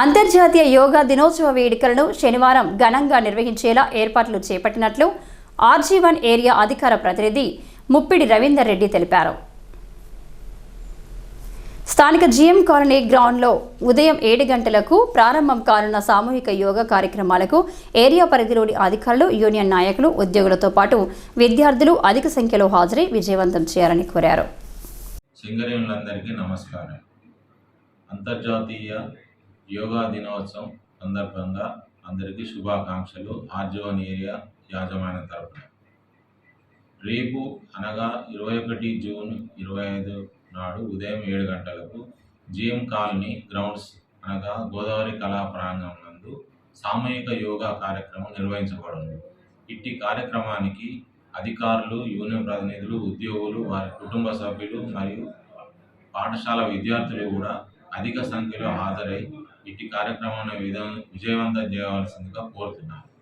అంతర్జాతీయ యోగా దినోత్సవ వేడుకలను శనివారం ఘనంగా నిర్వహించేలా ఏర్పాట్లు చేపట్టినట్లు ఆర్జీవన్ ఏరియా అధికార ప్రతినిధి ముప్పిడి రవీందర్ రెడ్డి తెలిపారు. స్థానిక జీఎం కాలనీ గ్రౌండ్లో ఉదయం ఏడు గంటలకు ప్రారంభం కానున్న సామూహిక యోగా కార్యక్రమాలకు ఏరియా పరిధిలోని అధికారులు యూనియన్ నాయకులు ఉద్యోగులతో పాటు విద్యార్థులు అధిక సంఖ్యలో హాజరై విజయవంతం చేయాలని కోరారు. నమస్కారం. అంతర్జాతీయ యోగా దినోత్సవం సందర్భంగా అందరికీ శుభాకాంక్షలు. ఆర్జోన్ ఏరియా యాజమాన్య తరపున. రేపు అనగా ఇరవై ఒకటి జూన్ ఇరవై ఐదు నాడు ఉదయం ఏడు గంటలకు జిఎం కాలనీ గ్రౌండ్స్ అనగా గోదావరి కళా ప్రాంగణం నందు సామూహిక యోగా కార్యక్రమం నిర్వహించబడును. ఇట్టి కార్యక్రమానికి అధికారులు యూనియన్ ప్రతినిధులు ఉద్యోగులు వారి కుటుంబ సభ్యులు మరియు పాఠశాల విద్యార్థులు కూడా అధిక సంఖ్యలో హాజరై ఇట్టి కార్యక్రమాన్ని విధ విజయవంతం చేయవలసిందిగా కోరుతున్నాను.